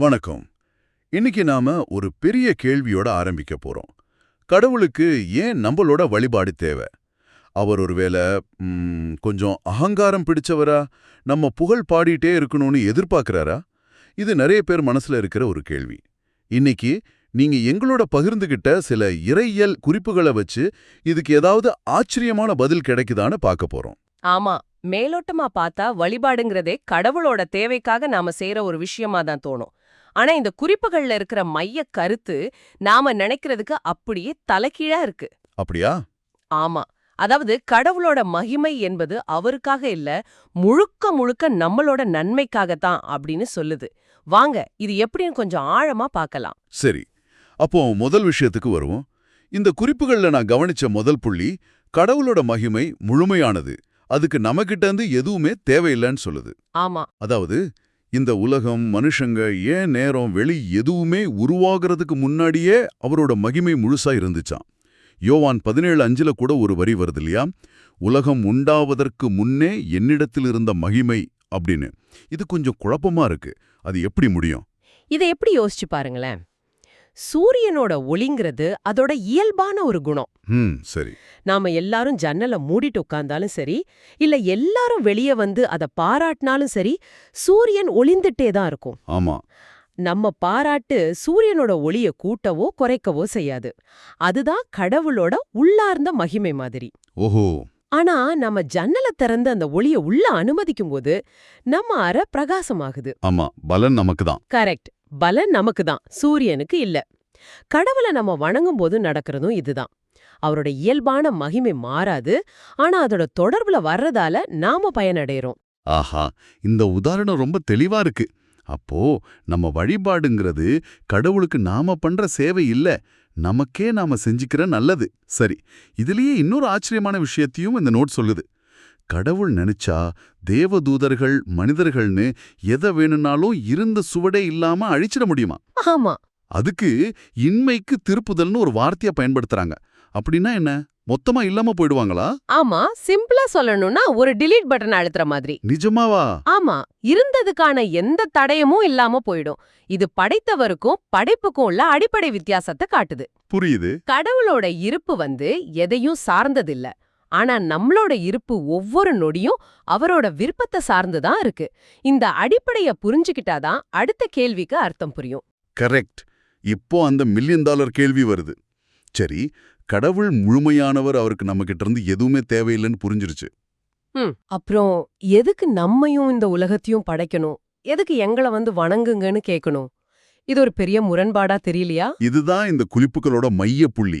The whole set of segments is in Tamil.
வணக்கம். இன்னைக்கு நாம ஒரு பெரிய கேள்வியோட ஆரம்பிக்க போறோம். கடவுளுக்கு ஏன் நம்மளோட வழிபாடு தேவை? அவர் ஒருவேளை கொஞ்சம் அகங்காரம் பிடிச்சவரா? நம்ம புகழ் பாடிட்டே இருக்கணும்னு எதிர்பார்க்கிறாரா? இது நிறைய பேர் மனசுல இருக்கிற ஒரு கேள்வி. இன்னைக்கு நீங்க எங்களோட பகிர்ந்துகிட்ட சில இறையியல் குறிப்புகளை வச்சு இதுக்கு ஏதாவது ஆச்சரியமான பதில் கிடைக்குதான்னு பார்க்க போறோம். ஆமா. மேலோட்டமா பார்த்தா வழிபாடுங்கிறதே கடவுளோட தேவைக்காக நாம செய்யற ஒரு விஷயமா தான் தோணும். ஆனா இந்த குறிப்புகள்ல இருக்கிற மைய கருத்து நாம நினைக்கிறதுக்கு அப்படியே தலைகீழா இருக்கு. அப்படியா? ஆமா. அதாவது கடவுளோட மகிமை என்பது அவருக்காக இல்ல முழுக்க முழுக்க நம்மளோட நன்மைக்காகத்தான் அப்படின்னு சொல்லுது. வாங்க இது எப்படின்னு கொஞ்சம் ஆழமா பார்க்கலாம். சரி. அப்போ முதல் விஷயத்துக்கு வருவோம். இந்த குறிப்புகள்ல நான் கவனிச்ச முதல் புள்ளி கடவுளோட மகிமை முழுமையானது. அதுக்கு நம்மகிட்ட இருந்து எதுவுமே தேவையில்லைன்னு சொல்லுது. ஆமா. அதாவது இந்த உலகம் மனுஷங்க ஏன் நேரம் வெளி எதுவுமே உருவாகிறதுக்கு முன்னாடியே அவரோட மகிமை முழுசா இருந்துச்சாம். யோவான் பதினேழு அஞ்சுல கூட ஒரு வரி வருது இல்லையா? உலகம் உண்டாவதற்கு முன்னே என்னிடத்தில் இருந்த மகிமை அப்படின்னு. இது கொஞ்சம் குழப்பமா இருக்கு. அது எப்படி முடியும்? இதை எப்படி யோசிச்சு பாருங்களேன். சூரியனோட ஒளிங்கிறது அதோட இயல்பான ஒரு குணம். சரி. நாம எல்லாரும் ஜன்னல மூடிட்டு உட்கார்ந்தாலும் சரி இல்ல எல்லாரும் வெளிய வந்து அத பாராட்டினாலும் சரி சூரியன் ஒளிந்துட்டே தான் இருக்கும். ஆமா. நம்ம பாராட்டு சூரியனோட ஒளிய கூட்டவோ குறைக்கவோ செய்யாது. அதுதான் கடவுளோட உள்ளார்ந்த மகிமை மாதிரி. ஓஹோ. ஆனா நம்ம ஜன்னல திறந்து அந்த ஒளிய உள்ள அனுமதிக்கும் போது நம்ம அறை பிரகாசமாகுது. ஆமா பலன் நமக்கு தான். கரெக்ட். பலன் நமக்கு தான் சூரியனுக்கு இல்ல. கடவுளை நம்ம வணங்கும் போது நடக்கிறதும் இதுதான். அவரோட இயல்பான மகிமை மாறாது ஆனா அதோட தொடர்புல வர்றதால நாம பயனடைறோம். ஆஹா இந்த உதாரணம் ரொம்ப தெளிவா இருக்கு. அப்போ நம்ம வழிபாடுங்கிறது கடவுளுக்கு நாம பண்ற சேவை இல்ல நமக்கே நாம செஞ்சுக்கிற நல்லது. சரி இதுலயே இன்னொரு ஆச்சரியமான விஷயத்தையும் இந்த நோட் சொல்லுது. கடவுள் நினைச்சா தேவதூதர்கள் மனிதர்கள்னு எதை வேணும்னாலும் இருந்த சுவடே இல்லாம அழிச்சிட முடியுமா? ஆமா. அதுக்கு இன்மைக்கு திருப்புதல்னு ஒரு வார்த்தைய பயன்படுத்துறாங்க. அப்படின்னா என்ன? மொத்தமா இல்லாம போயிடுவாங்களா? ஆமா சிம்பிளா சொல்லணும்னா ஒரு delete பட்டன் அழுத்துற மாதிரி. நிஜமாவா? ஆமா இருந்ததுக்கான எந்த தடயமும் இல்லாம போயிடும். இது படைத்தவருக்கும் படைப்புக்கும் உள்ள அடிப்படை வித்தியாசத்தை காட்டுது. புரியுது. கடவுளோட இருப்பு வந்து எதையும் சார்ந்ததில்ல. ஆனா நம்மளோட இருப்பு ஒவ்வொரு நொடியும் அவரோட விருப்பத்தை சார்ந்துதான் இருக்கு. இந்த அடிப்படைய புரிஞ்சுக்கிட்டாதான் அடுத்த கேள்விக்கு அர்த்தம் புரியும். கரெக்ட். இப்போ அந்த மில்லியன் டாலர் கேள்வி வருது. சரி கடவுள் முழுமையானவர் அவருக்கு நம்மகிட்ட இருந்து எதுவுமே தேவையில்லைன்னு புரிஞ்சிருச்சு. அப்புறம் எதுக்கு நம்மையும் இந்த உலகத்தையும் படைக்கணும்? எதுக்கு எங்களை வந்து வணங்குங்கன்னு கேட்கணும் இது ஒரு பெரிய முரண்பாடா தெரியலையா? இதுதான் இந்த குறிப்புகளோட மைய புள்ளி.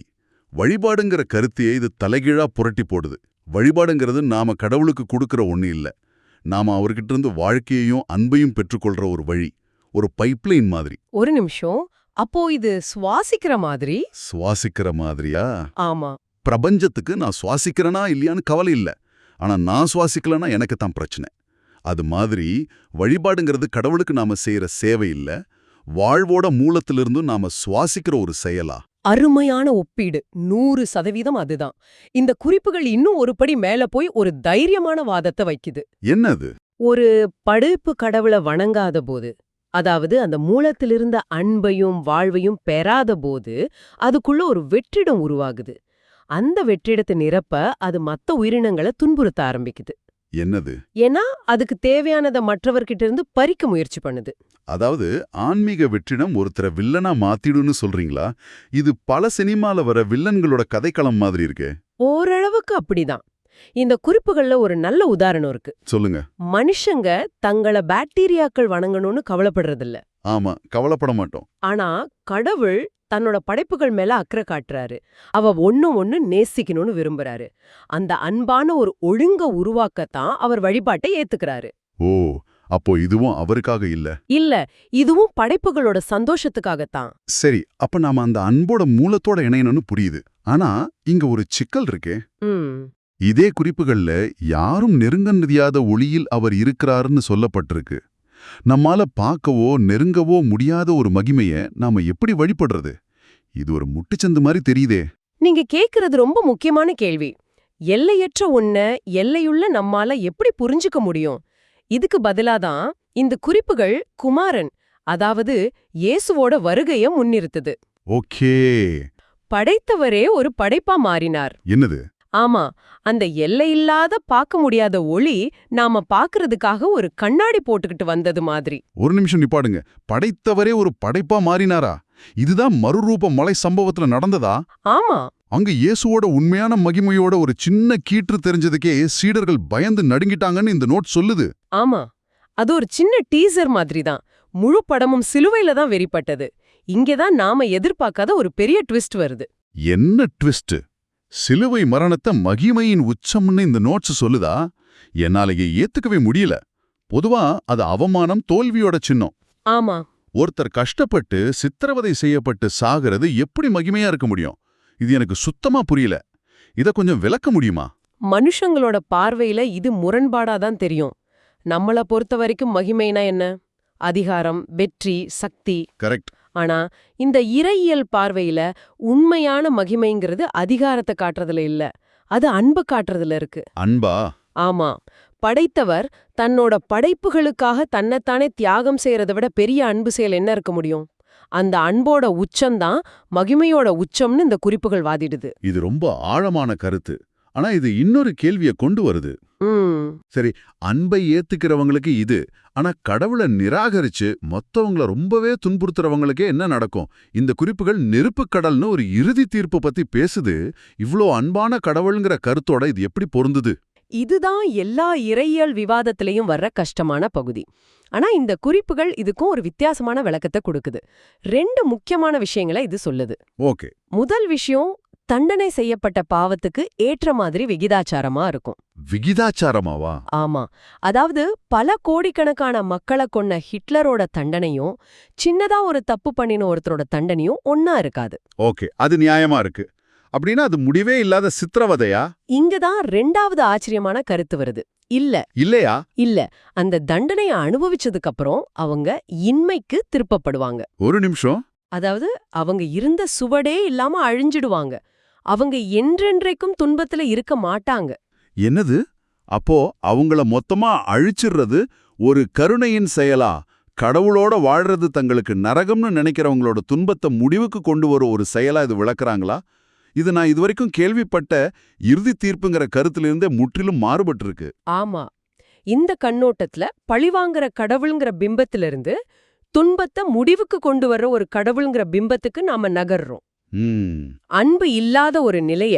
வழிபாடுங்கிற கருத்தையே இது தலைகீழா புரட்டி போடுது. வழிபாடுங்கிறது நாம கடவுளுக்கு கொடுக்கிற ஒண்ணு இல்ல. நாம அவர்கிட்ட இருந்து வாழ்க்கையையும் அன்பையும் பெற்றுக்கொள்ற ஒரு வழி ஒரு பைப்லைன் மாதிரி. ஒரு நிமிஷம். அப்போ இது சுவாசிக்கிற மாதிரி? சுவாசிக்கிற மாதிரியா? ஆமா. பிரபஞ்சத்துக்கு நான் சுவாசிக்கிறேனா இல்லையான்னு கவலை இல்ல. ஆனா நான் சுவாசிக்கலனா எனக்கு தான் பிரச்சனை. அது மாதிரி வழிபாடுங்கிறது கடவுளுக்கு நாம செய்யற சேவை இல்ல. வாழ்வோட மூலத்திலிருந்தும் நாம சுவாசிக்கிற ஒரு செயலா. அருமையான ஒப்பீடு. நூறு சதவீதம் அதுதான். இந்த குறிப்புகள் இன்னும் ஒரு படி மேல போய் ஒரு தைரியமான வாதத்தை வைக்குது. என்னது? ஒரு படைப்பு கடவுளை வணங்காத போது அதாவது அந்த மூலத்திலிருந்த அன்பையும் வாழ்வையும் பெறாத போது அதுக்குள்ள ஒரு வெற்றிடம் உருவாகுது. அந்த வெற்றிடத்தை நிரப்ப அது மத்த உயிரினங்களை துன்புறுத்த ஆரம்பிக்குது. என்னது? ஏன்னா அதுக்கு தேவையானதை மற்றவர்கிட்ட இருந்து பறிக்க முயற்சி பண்ணுது. அதாவது ஆன்மீக வெற்றிடம் ஒருத்தரை வில்லனா மாத்திடுன்னு சொல்றீங்களா? இது பல சினிமால வர வில்லன்களோட கதைக்களம் மாதிரி இருக்கே. ஓரளவுக்கு அப்படிதான். இந்த குறிப்புகள்ல ஒரு நல்ல உதாரணம் இருக்கு. சொல்லுங்க. மனுஷங்க தங்கள பாக்டீரியாக்கள் வணங்கணும்னு கவலைப்படுறதில்ல. ஆமா கவலைப்பட மாட்டோம். ஆனா கடவுள் தன்னோட படைப்புகள் மேல அக்கறை காட்டுறாரு. அவ ஒண்ணு ஒண்ணு நேசிக்கணும்னு விரும்புறாரு. அந்த அன்பான ஒரு ஒழுங்க உருவாக்கத்தான் அவர் வழிபாட்டை ஏத்துக்கிறாரு. ஓ அப்போ இதுவும் அவருக்காக இல்ல? இல்ல இதுவும் படைப்புகளோட சந்தோஷத்துக்காகத்தான். சரி அப்ப நாம அந்த அன்போட மூலத்தோட இணையணும்னு புரியுது. ஆனா இங்க ஒரு சிக்கல் இருக்கே. இதே குறிப்புகள்ல யாரும் நெருங்க முடியாத ஒளியில் அவர் இருக்கிறாருன்னு சொல்லப்பட்டிருக்கு. நம்மால பார்க்கவோ நெருங்கவோ முடியாத ஒரு மகிமைய நாம எப்படி வழிபடுறது? இது ஒரு முட்டுச்சந்து மாதிரி தெரியுதே. நீங்க கேக்குறது ரொம்ப முக்கியமான கேள்வி. எல்லையற்ற ஒன்ன எல்லையுள்ள நம்மால எப்படி புரிஞ்சுக்க முடியும்? இதுக்கு பதிலாதான் இந்த குறிப்புகள் குமாரன் அதாவது இயேசுவோட வருகைய முன்னிறுத்துது. ஓகே. படைத்தவரே ஒரு படைப்பா மாறினார். என்னது? ஆமா அந்த எல்லையில்லாத பார்க்க முடியாத ஒளி நாம பாக்குறதுக்காக ஒரு கண்ணாடி போட்டுக்கிட்டு வந்தது மாதிரி. ஒரு நிமிஷம் நிப்பாடுங்க. படைத்தவரே ஒரு படைப்பா மாறினாரா? இதுதான் மறுரூப மலை சம்பவத்துல நடந்ததா? ஆமா. அங்க இயேசுவோட உண்மையான மகிமையோட ஒரு சின்ன கீற்று தெரிஞ்சதுக்கே சீடர்கள் பயந்து நடுங்கிட்டாங்கன்னு இந்த நோட் சொல்லுது. ஆமா. அது ஒரு சின்ன டீசர் மாதிரி தான். முழு படமும் சிலுவையில தான் வெறிப்பட்டது. இங்கதான் நாம எதிர்பார்க்காத ஒரு பெரிய ட்விஸ்ட் வருது. என்ன ட்விஸ்ட் சிலுவை மரணத்தை மகிமையின் உச்சம்னு இந்த நோட்ஸ் சொல்லுதா? என்னாலேயே ஏத்துக்கவே முடியல. பொதுவா அது அவமானம் தோல்வியோட சின்னம். ஆமா. ஒருத்தர் கஷ்டப்பட்டு சித்திரவதை செய்யப்பட்டு சாகிறது எப்படி மகிமையா இருக்க முடியும்? இது எனக்கு சுத்தமா புரியல. இத கொஞ்சம் விளக்க முடியுமா? மனுஷங்களோட பார்வையில இது முரண்பாடா தான் தெரியும். நம்மள பொறுத்த வரைக்கும் மகிமைனா என்ன? அதிகாரம் வெற்றி சக்தி. கரெக்ட் ஆனா இந்த இறையியல் பார்வையில உண்மையான மகிமைங்கிறது அதிகாரத்தை காட்டுறதுல இல்ல. அது அன்பு காட்டுறதுல இருக்கு. அன்பா? ஆமா. படைத்தவர் தன்னோட படைப்புகளுக்காக தன்னைத்தானே தியாகம் செய்யறதை விட பெரிய அன்பு செயல் என்ன இருக்க முடியும்? அந்த அன்போட உச்சம்தான் மகிமையோட உச்சம்னு இந்த குறிப்புகள் வாதிடுது. இது ரொம்ப ஆழமான கருத்து. ஆனா இது இன்னொரு கேள்விய கொண்டு வருது. சரி அன்பை ஏத்துக்கிறவங்களுக்கு இது. ஆனா கடவுளை நிராகரிச்சு மொத்தவங்கள ரொம்பவே துன்புறுத்துறவங்களுக்கே என்ன நடக்கும்? இந்த குறிப்புகள் நெருப்புக் கடல்னு ஒரு இறுதி தீர்ப்பு பத்தி பேசுது. இவ்ளோ அன்பான கடவுள்ங்கிற கருத்தோட இது எப்படி பொருந்துது? இதுதான் எல்லா இறையியல் விவாதத்திலையும் வர்ற கஷ்டமான பகுதி. ஆனா இந்த குறிப்புகள் இதுக்கும் ஒரு வித்தியாசமான விளக்கத்தை கொடுக்குது. ரெண்டு முக்கியமான விஷயங்களை இது சொல்லுது. ஓகே. முதல் விஷயம் தண்டனை செய்யப்பட்ட பாவத்துக்கு ஏற்ற மாதிரி விகிதாச்சாரமா இருக்கும். விகிதாச்சாரமாவா? ஆமா. அதாவது பல கோடிக்கணக்கான மக்களை கொன்ன ஹிட்லரோட தண்டனையும் சின்னதா ஒரு தப்பு பண்ணின ஒருத்தரோட தண்டனையும் ஒன்னா இருக்காது. ஓகே. அது நியாயமா இருக்கு. அப்படின்னா அது முடிவே இல்லாத சித்திரவதையா? இங்கதான் ரெண்டாவது ஆச்சரியமான கருத்து வருது. இல்ல. இல்லையா? இல்ல. அந்த தண்டனைய அனுபவிச்சதுக்கு அப்புறம் அவங்க இன்மைக்கு திருப்பப்படுவாங்க. ஒரு நிமிஷம். அதாவது அவங்க இருந்த சுவடே இல்லாம அழிஞ்சிடுவாங்க. அவங்க என்றென்றைக்கும் துன்பத்துல இருக்க மாட்டாங்க. என்னது? அப்போ அவங்கள மொத்தமா அழிச்சிடுறது ஒரு கருணையின் செயலா? கடவுளோட வாழ்றது தங்களுக்கு நரகம்னு நினைக்கிறவங்களோட துன்பத்தை முடிவுக்கு கொண்டு வர ஒரு செயலா இது விளக்குறாங்களா? இது நான் இதுவரைக்கும் கேள்விப்பட்ட இறுதி தீர்ப்புங்கிற கருத்திலிருந்தே முற்றிலும் மாறுபட்டிருக்கு. ஆமா. இந்த கண்ணோட்டத்துல பழிவாங்கிற கடவுள்ங்கிற பிம்பத்திலிருந்து துன்பத்தை முடிவுக்கு கொண்டு வர்ற ஒரு கடவுள்ங்கிற பிம்பத்துக்கு நாம நகர்றோம். அன்பு இல்லாத ஒரு நிலைய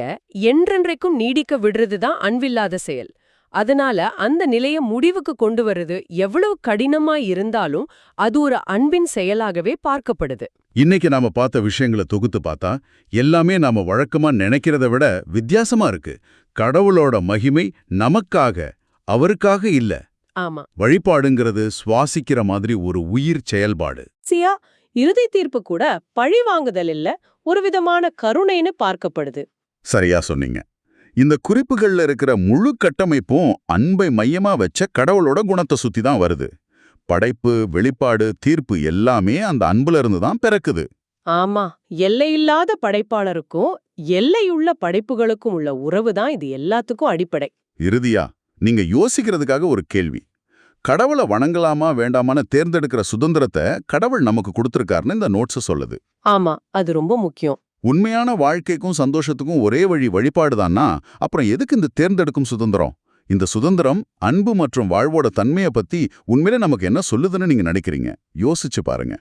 என்றென்றைக்கும் நீடிக்க விடுறதுதான் அன்பில்லாத செயல். அதனால அந்த நிலைய முடிவுக்கு கொண்டு வர்றது எவ்வளவு கடினமா இருந்தாலும் அது ஒரு அன்பின் செயலாகவே பார்க்கப்படுது. இன்னைக்கு நாம பார்த்த விஷயங்களை தொகுத்து பார்த்தா எல்லாமே நாம வழக்கமா நினைக்கிறத விட வித்தியாசமா இருக்கு. கடவுளோட மகிமை நமக்காக அவருக்காக இல்ல. ஆமா. வழிபாடுங்கிறது சுவாசிக்கிற மாதிரி ஒரு உயிர் செயல்பாடு. சியா இறுதி தீர்ப்பு கூட பழி வாங்குதல் இல்ல ஒரு விதமான கருணைன்னு பார்க்கப்படுது. சரியா சொன்னீங்க. இந்த குறிப்புகள்ல இருக்கிற முழு கட்டமைப்பும் அன்பை மையமா வச்ச கடவுளோட குணத்தை சுத்தி தான் வருது. படைப்பு வெளிப்பாடு தீர்ப்பு எல்லாமே அந்த அன்புல இருந்து தான் பிறக்குது. ஆமா எல்லையில்லாத படைப்பாளருக்கும் எல்லையுள்ள படைப்புகளுக்கும் உள்ள உறவு தான் இது எல்லாத்துக்கும் அடிப்படை. இறுதியா நீங்க யோசிக்கிறதுக்காக ஒரு கேள்வி. கடவுளை வணங்கலாமா வேண்டாமான்னு தேர்ந்தெடுக்கிற சுதந்திரத்தை கடவுள் நமக்கு கொடுத்திருக்காருன்னு இந்த நோட்ஸ் சொல்லுது. ஆமா அது ரொம்ப முக்கியம். உண்மையான வாழ்க்கைக்கும் சந்தோஷத்துக்கும் ஒரே வழி வழிபாடுதான்னா அப்புறம் எதுக்கு இந்த தேர்ந்தெடுக்கும் சுதந்திரம்? இந்த சுதந்திரம் அன்பு மற்றும் வாழ்வோட தன்மையை பத்தி உண்மையிலே நமக்கு என்ன சொல்லுதுன்னு நீங்க நினைக்கிறீங்க? யோசிச்சு பாருங்க.